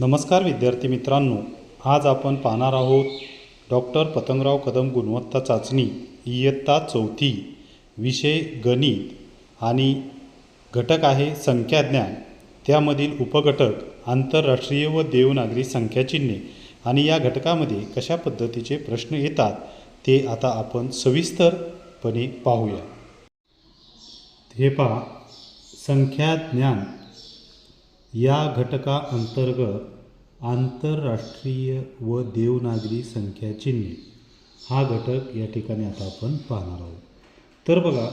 नमस्कार विद्यार्थी मित्रांनो आज आपण पाहणार आहोत डॉक्टर पतंगराव कदम गुणवत्ता चाचणी इयत्ता चौथी विषय गणित आणि घटक आहे संख्याज्ञान. त्यामधील उपघटक आंतरराष्ट्रीय व देवनागरी संख्याचिन्हे आणि या घटकामध्ये कशा पद्धतीचे प्रश्न येतात ते आता आपण सविस्तरपणे पाहूया. हे पहा संख्याज्ञान. या घटका अंतर्गत आंतरराष्ट्रीय व देवनागरी संख्या चिन्हे. हा घटक या ठिकाणी आता आपण पाहणार आहोत. तर बघा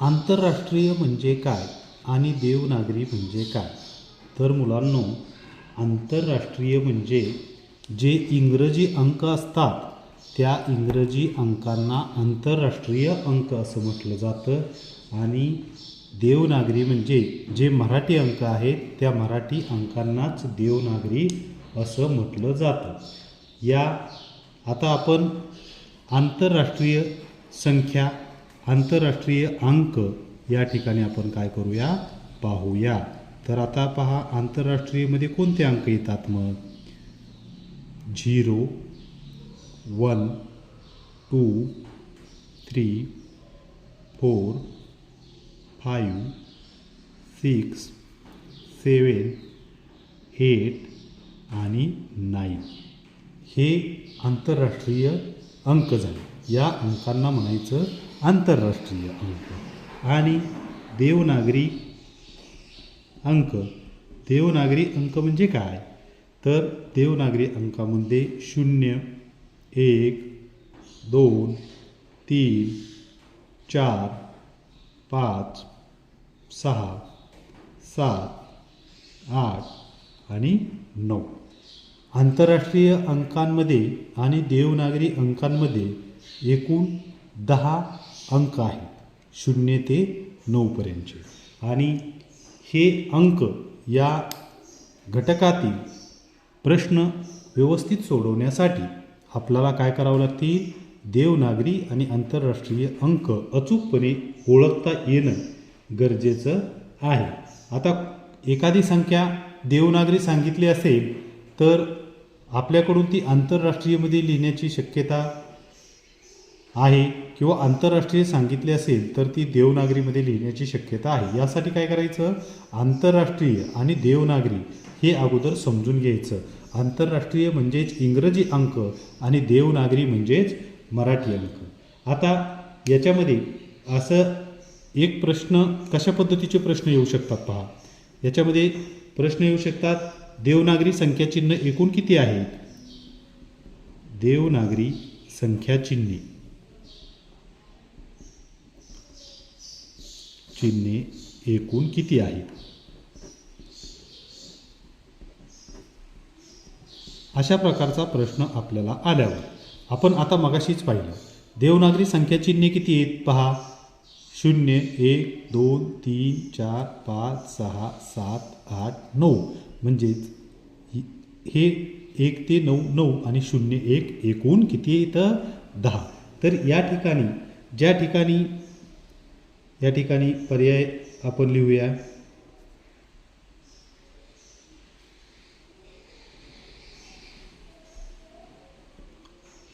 आंतरराष्ट्रीय म्हणजे काय आणि देवनागरी म्हणजे काय? तर मुलांनो आंतरराष्ट्रीय म्हणजे जे इंग्रजी अंक असतात त्या इंग्रजी अंकांना आंतरराष्ट्रीय अंक असं म्हटलं जातं आणि देवनागरी म्हणजे जे मराठी अंक आहेत त्या मराठी अंकांनाच देवनागरी असं म्हटलं जातं. या आता आपण आंतरराष्ट्रीय संख्या आंतरराष्ट्रीय अंक या ठिकाणी आपण काय करूया? पाहूया. तर आता पहा आंतरराष्ट्रीयमध्ये कोणते अंक येतात मग? Zero one two three four five six seven eight आणि नाईन हे आंतरराष्ट्रीय अंक झाले. या अंकांना म्हणायचं आंतरराष्ट्रीय अंक. आणि देवनागरी अंक. देवनागरी अंक म्हणजे काय? तर देवनागरी अंकामध्ये शून्य एक दोन तीन चार पाच सहा सात आठ आणि नऊ. आंतरराष्ट्रीय अंकांमध्ये आणि देवनागरी अंकांमध्ये एकूण दहा अंक आहेत. शून्य ते नऊपर्यंतचे आणि हे अंक या घटकातील प्रश्न व्यवस्थित सोडवण्यासाठी आपल्याला काय करावं लागतील? देवनागरी आणि आंतरराष्ट्रीय अंक अचूकपणे ओळखता येणं गरजेचं आहे. आता एखादी संख्या देवनागरी सांगितली असेल तर आपल्याकडून ती आंतरराष्ट्रीयमध्ये लिहिण्याची शक्यता आहे किंवा आंतरराष्ट्रीय सांगितली असेल तर ती देवनागरीमध्ये लिहिण्याची शक्यता आहे. यासाठी काय करायचं? आंतरराष्ट्रीय आणि देवनागरी हे अगोदर समजून घ्यायचं. आंतरराष्ट्रीय म्हणजेच इंग्रजी अंक आणि देवनागरी म्हणजेच मराठी अंक. आता याच्यामध्ये असं एक प्रश्न कशा पद्धतीचे प्रश्न येऊ शकतात पहा? याच्यामध्ये प्रश्न येऊ शकतात देवनागरी संख्याचिन्ह एकूण किती आहेत देवनागरी संख्याचिन्हे चिन्हे. एकूण किती आहेत? अशा प्रकारचा प्रश्न आपल्याला आल्यावर. आपण आता मगाशीच पाहिलं. देवनागरी संख्याचिन्हे किती आहेत पहा? शून्य एक दोन तीन चार पाच सहा सात आठ नऊ. म्हणजेच हे एक ते नऊ नऊ आणि शून्य एक एकूण किती येतं दहा. तर या ठिकाणी ज्या ठिकाणी या ठिकाणी पर्याय आपण लिहूया.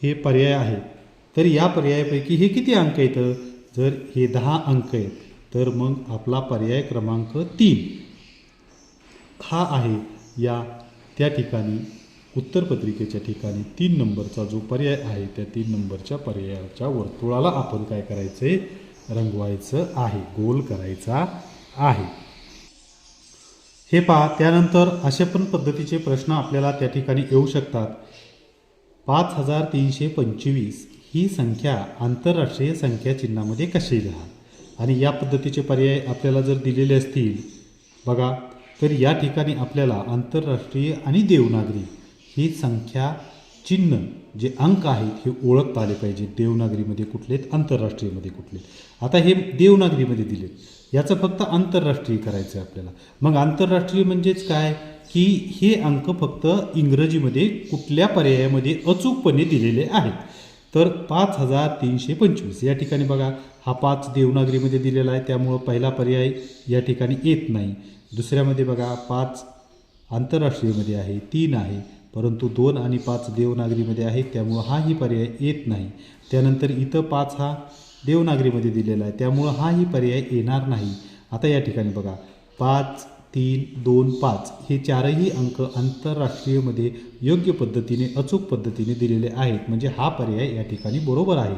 हे पर्याय आहेत तर या पर्यायापैकी हे किती अंक येतं जर हे दहा अंक आहेत तर मग आपला पर्याय क्रमांक तीन. हा आहे या त्या ठिकाणी उत्तरपत्रिकेच्या ठिकाणी तीन नंबरचा जो पर्याय आहे त्या तीन नंबरच्या पर्यायाच्या वर्तुळाला आपण काय करायचं? आहे रंगवायचं आहे गोल करायचा आहे. हे पहा त्यानंतर अशा पण पद्धतीचे प्रश्न आपल्याला त्या ठिकाणी येऊ शकतात. पाच हजार तीनशे पंचवीस. ही संख्या आंतरराष्ट्रीय संख्या चिन्हामध्ये कशी लिहा आणि या पद्धतीचे पर्याय आपल्याला जर दिलेले असतील बघा तर या ठिकाणी आपल्याला आंतरराष्ट्रीय आणि देवनागरी ही संख्या चिन्ह जे अंक आहेत हे ओळखता आले पाहिजे. देवनागरीमध्ये कुठले आहेत आंतरराष्ट्रीयमध्ये कुठले आहेत. आता हे देवनागरीमध्ये दिले याचं फक्त आंतरराष्ट्रीय करायचं आहे आपल्याला. मग आंतरराष्ट्रीय म्हणजेच काय? की हे अंक फक्त इंग्रजीमध्ये कुठल्या पर्यायामध्ये अचूकपणे दिलेले आहेत. तर पाच हजार तीनशे पंचवीस या ठिकाणी बघा. हा पाच देवनागरीमध्ये दिलेला आहे. त्यामुळं पहिला पर्याय या ठिकाणी येत नाही. दुसऱ्यामध्ये बघा पाच आंतरराष्ट्रीयमध्ये आहे तीन आहे. परंतु दोन आणि पाच देवनागरीमध्ये आहे त्यामुळं हाही पर्याय येत नाही. त्यानंतर इथं पाच हा देवनागरीमध्ये दिलेला आहे. त्यामुळं हाही पर्याय येणार नाही. आता या ठिकाणी बघा. पाच तीन दोन पाच हे चारही अंक आंतरराष्ट्रीयमध्ये योग्य पद्धतीने अचूक पद्धतीने दिलेले आहेत. म्हणजे हा पर्याय या ठिकाणी बरोबर आहे.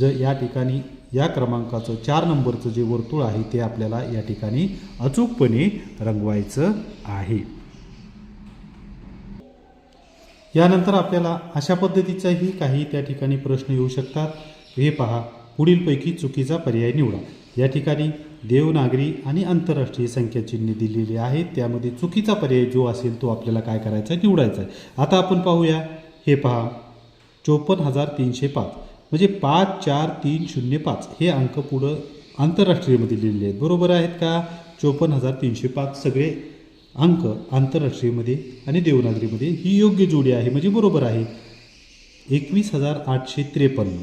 जर या ठिकाणी या क्रमांकाचं चार नंबरचं जे वर्तुळ आहे ते आपल्याला या ठिकाणी अचूकपणे रंगवायचं आहे. यानंतर आपल्याला अशा पद्धतीचाही काही त्या ठिकाणी प्रश्न येऊ शकतात. हे पहा पुढीलपैकी चुकीचा पर्याय निवडा. या ठिकाणी देवनागरी आणि आंतरराष्ट्रीय संख्याचिन्हे दिलेली आहेत. त्यामध्ये चुकीचा पर्याय जो असेल तो आपल्याला काय करायचा आहे निवडायचा आहे. आता आपण पाहूया. हे पहा. चोपन्न हजार तीनशे पाच. म्हणजे पाच चार तीन शून्य पाच हे अंक पुढं आंतरराष्ट्रीयमध्ये लिहिलेले आहेत. बरोबर आहेत का? चोपन्न हजार तीनशे पाच सगळे अंक आंतरराष्ट्रीयमध्ये आणि देवनागरीमध्ये ही योग्य जोडी आहे. म्हणजे बरोबर आहे. एकवीस हजार आठशे त्रेपन्न.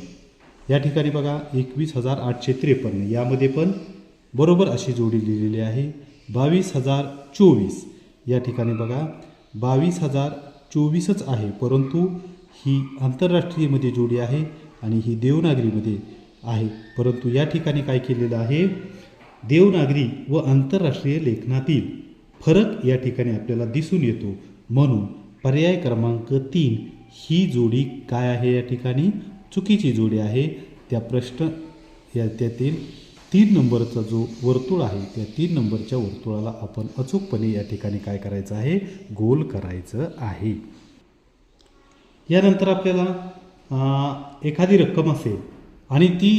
या ठिकाणी बघा. एकवीस हजार आठशे त्रेपन्न. यामध्ये पण बरोबर अशी जोडी लिहिलेली आहे. बावीस हजार चोवीस. या ठिकाणी बघा बावीस हजार चोवीसच आहे परंतु ही आंतरराष्ट्रीयमध्ये जोडी आहे आणि ही देवनागरीमध्ये आहे. परंतु या ठिकाणी काय केलेलं आहे? देवनागरी व आंतरराष्ट्रीय लेखनातील फरक या ठिकाणी आपल्याला दिसून येतो. म्हणून पर्याय क्रमांक तीन ही जोडी काय आहे या ठिकाणी? चुकीची जोडी आहे. त्या प्रश्न या त्यातील तीन नंबरचा जो वर्तुळ आहे त्या तीन नंबरच्या वर्तुळाला आपण अचूकपणे या ठिकाणी काय करायचं आहे? गोल करायचं आहे. यानंतर आपल्याला एखादी रक्कम असेल आणि ती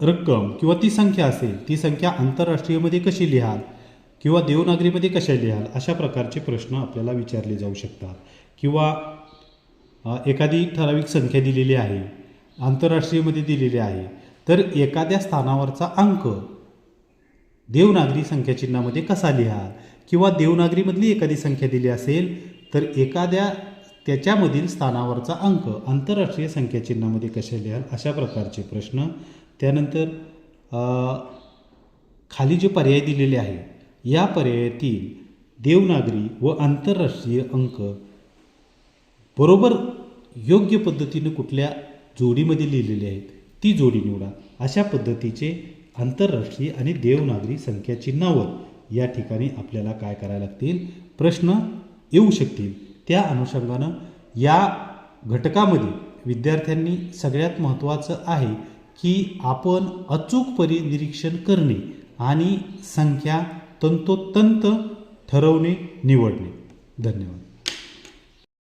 रक्कम किंवा ती संख्या असेल ती संख्या आंतरराष्ट्रीयमध्ये कशी लिहाल किंवा देवनागरीमध्ये कशा लिहाल अशा प्रकारचे प्रश्न आपल्याला विचारले जाऊ शकतात. किंवा एखादी ठराविक संख्या दिलेली आहे आंतरराष्ट्रीयमध्ये दिलेली आहे तर एखाद्या स्थानावरचा अंक. देवनागरी संख्याचिन्हामध्ये कसा लिहाल किंवा देवनागरीमधली एखादी संख्या दिली असेल तर एखाद्या त्याच्यामधील स्थानावरचा अंक आंतरराष्ट्रीय संख्याचिन्हामध्ये कसे लिहाल? अशा प्रकारचे प्रश्न. त्यानंतर खाली जे पर्याय दिलेले आहे या पर्यायातील देवनागरी व आंतरराष्ट्रीय अंक बरोबर योग्य पद्धतीने कुठल्या जोडीमध्ये लिहिलेले आहेत? ती जोडी निवडा. अशा पद्धतीचे आंतरराष्ट्रीय आणि देवनागरी संख्याची नावं. या ठिकाणी आपल्याला काय करायला लागतील? प्रश्न येऊ शकतील. त्या अनुषंगानं या घटकामध्ये विद्यार्थ्यांनी सगळ्यात महत्त्वाचं आहे की आपण अचूक परिनिरीक्षण करणे आणि संख्या तंतोतंत ठरवणे निवडणे. धन्यवाद.